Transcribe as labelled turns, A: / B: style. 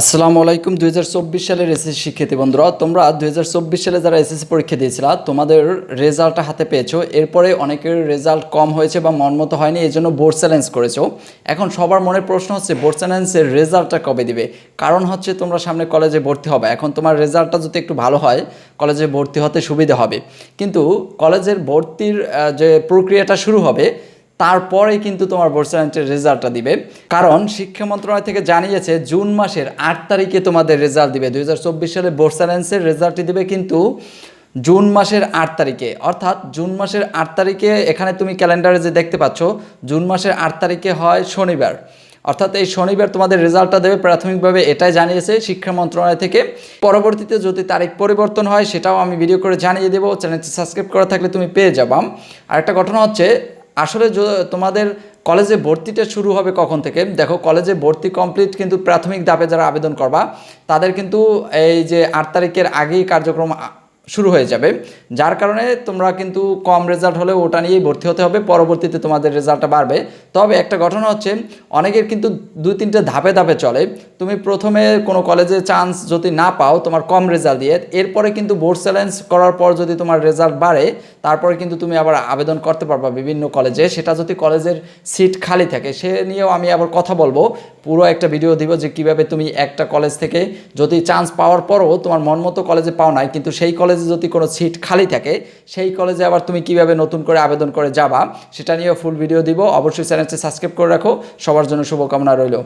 A: আসসালামু আলাইকুম, দুই হাজার চব্বিশ সালের এসএসসি শিক্ষার্থী বন্ধুরা, তোমরা দুই হাজার চব্বিশ সালে যারা এসএসসি পরীক্ষা দিয়েছিলা, তোমাদের রেজাল্টটা হাতে পেয়েছ। এরপরে অনেকের রেজাল্ট কম হয়েছে বা মনমতো হয়নি এই জন্য বোর্ড চ্যালেঞ্জ করেছ। এখন সবার মনের প্রশ্ন হচ্ছে, বোর্ড চ্যালেঞ্জের রেজাল্টটা কবে দিবে? কারণ হচ্ছে, তোমরা সামনে কলেজে ভর্তি হবে। এখন তোমার রেজাল্টটা যদি একটু ভালো হয়, কলেজে ভর্তি হতে সুবিধা হবে। কিন্তু কলেজের ভর্তির যে প্রক্রিয়াটা শুরু হবে তারপরে কিন্তু তোমার বোর্ডসেন্টের রেজাল্টটা দিবে। কারণ শিক্ষা মন্ত্রণালয় থেকে জানিয়েছে, জুন মাসের আট তারিখে তোমাদের রেজাল্ট দিবে। দুই হাজার চব্বিশ সালে বোর্ড সায়েন্সের রেজাল্টটি দিবে কিন্তু জুন মাসের আট তারিখে। অর্থাৎ জুন মাসের আট তারিখে এখানে তুমি ক্যালেন্ডারে যে দেখতে পাচ্ছ, জুন মাসের আট তারিখে হয় শনিবার। অর্থাৎ এই শনিবার তোমাদের রেজাল্টটা দেবে, প্রাথমিকভাবে এটাই জানিয়েছে শিক্ষা মন্ত্রণালয় থেকে। পরবর্তীতে যদি তারিখ পরিবর্তন হয়, সেটাও আমি ভিডিও করে জানিয়ে দেবো। চ্যানেলটি সাবস্ক্রাইব করা থাকলে তুমি পেয়ে যাবাম আর একটা ঘটনা হচ্ছে আসলে তোমাদের কলেজে ভর্তিটা শুরু হবে কখন থেকে? দেখো কলেজে ভর্তি কমপ্লিট কিন্তু প্রাথমিক ধাপে যারা আবেদন করবা, তাদের কিন্তু এই যে আট তারিখের আগেই কার্যক্রম শুরু হয়ে যাবে। যার কারণে তোমরা কিন্তু কম রেজাল্ট হলে ওটা নিয়েই ভর্তি হতে হবে, পরবর্তীতে তোমাদের রেজাল্টটা বাড়বে। তবে একটা ঘটনা হচ্ছে, অনেকের কিন্তু দুই তিনটে ধাপে ধাপে চলে। তুমি প্রথমে কোনো কলেজে চান্স যদি না পাও তোমার কম রেজাল্ট দিয়ে, এরপরে কিন্তু বোর্ড চ্যালেঞ্জ করার পর যদি তোমার রেজাল্ট বাড়ে, তারপরে কিন্তু তুমি আবার আবেদন করতে পারবা বিভিন্ন কলেজে সেটা যদি কলেজের সিট খালি থাকে, সে নিয়েও আমি আবার কথা বলব। পুরো একটা ভিডিও দিব যে কীভাবে তুমি একটা কলেজ থেকে যদি চান্স পাওয়ার পরও তোমার মন মতো কলেজে পাও নাই, কিন্তু সেই কলেজে যদি কোনো সিট খালি থাকে, সেই কলেজে আবার তুমি কীভাবে নতুন করে আবেদন করে যাবা, সেটা নিয়েও ফুল ভিডিও দিব। অবশ্যই চ্যানেলটি সাবস্ক্রাইব করে রাখো। সবার জন্য শুভকামনা রইল।